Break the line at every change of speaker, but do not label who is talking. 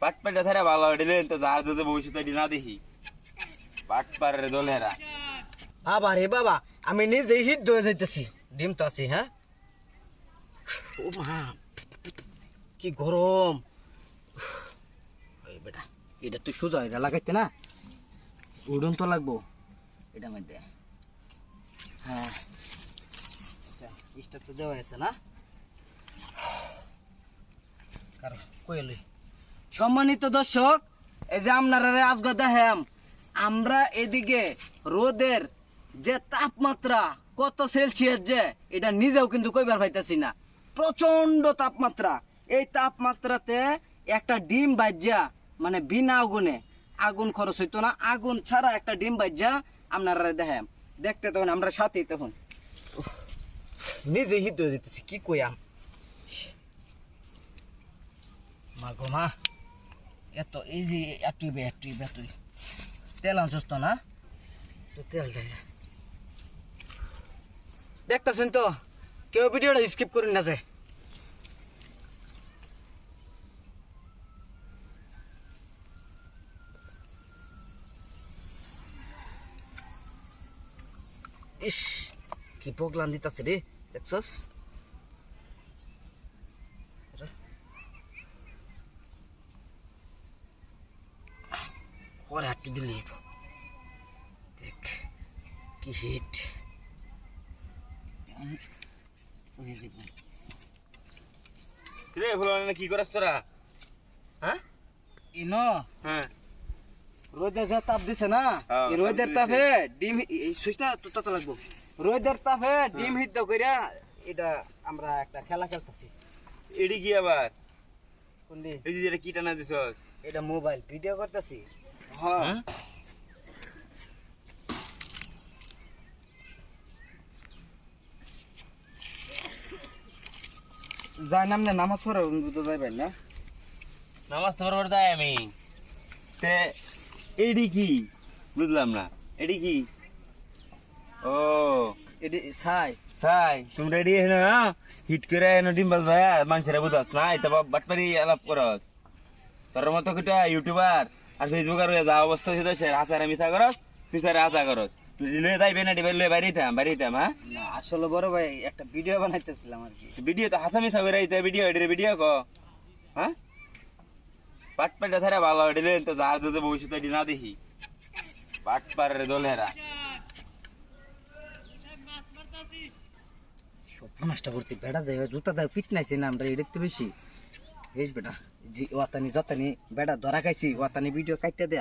পাট পাটে থারে ভালো দিলেন তো যার যদি ভবিষ্যতে না দেখি। পাট পারের দলেরা।
বাবা রে বাবা, আমি নিজেই হিট হয়ে যাইতেছি। ডিম তো আছি হ্যাঁ? ও মা, কি গরম। বেটা, এটা তুই সোজা এটা লাগাইতে না? উড়ন তো লাগবো। এটা মধ্যে। হ্যাঁ। আচ্ছা ইস্টা তো দেওয়া আছে না? কারণ কইলি সম্মানিত দর্শক, এই যে আপনারা আজকে দেখেন, আমরা এদিকে রোদের যে তাপমাত্রা কত সেলসিয়াস যে, এটা নিজেও কিন্তু কইবার পাইতেছি না। প্রচণ্ড তাপমাত্রা। এই তাপমাত্রাতে একটা ডিম বাজ্যা মানে বিনা আগুনে আগুন খরচ হইতো না। আগুন ছাড়া একটা ডিম বাজ্যা আপনারা দেখেন। দেখতে তখন আমরা সাথেই তখন। নিজে হিত হয়ে যেতেছি, কি কইয়াম মা গো মা। এত ইজি এটুইবে এটুইবে তুই তেল আনছিস তো না? তুই তেল দেখতেছেন তো কেউ ভিডিওটা স্কিপ করেন না যে। ইস কি প্রোগ্রাম দিতেছে রে দেখছস? ওর হাঁটু দিলে দেখ কি হিট
রে ফুলবানি কি করাস তোরা? হ্যাঁ?
ইনো।
হ্যাঁ।
রোদের যা তাপ দিছে না
হ্যাঁ,
রোদের তাপে ডিম সুইচ না তো তত লাগবো। রোদের তাপে ডিম হিদ্ধ কইরা এটা আমরা একটা খেলা খেলতেছি।
এডি কি আবার?
কোনদি
এই যে এটা কি টানা দিছস?
এটা মোবাইল ভিডিও করতেছি। হ্যাঁ।
হ্যাঁ?
যাই নাম না নামাজ পড়া তো যাইবেন না?
নামাজ পড়বার তাই আমি। তে এডি কি? বুঝলাম না। এডি কি? ও
এটি ছাই।
সাই তুমি রেডি হ্যাঁ না? হিট করে এনে ডিম বাজ ভাইয়া মানুষের বুঝাস না এটা বাটপারি আলাপ করস। তোর মতো কিটা ইউটিউবার আর ফেসবুকার হয়ে যা অবস্থা হয়েছে সে হাতারে মিশা করস পিছারে হাতা করস লয়ে যাই বেনাটি বের লয়ে বাড়িতাম বাড়িতাম হ্যাঁ?
না আসলে বড় ভাই একটা ভিডিও বানাইতেছিলাম আর কি।
ভিডিও তো হাসা মিশা করে আইতে ভিডিও এডির ভিডিও ক হ্যাঁ? পাট পাটে থারে ভালো দিলেন তো যার যদি ভবিষ্যতে এটি না দেখি। পাট পারের দলেরা।
সর্বনাশটা করছি বেড়া যাই জুতা দেয় ফিট নাইছে না আমরা এডিট তো বেশি। এই বেটা। জি ওয়াতানি যতানি বেড়া ধরা খাইছি ওয়াতানি ভিডিও কাটতে দেয়া।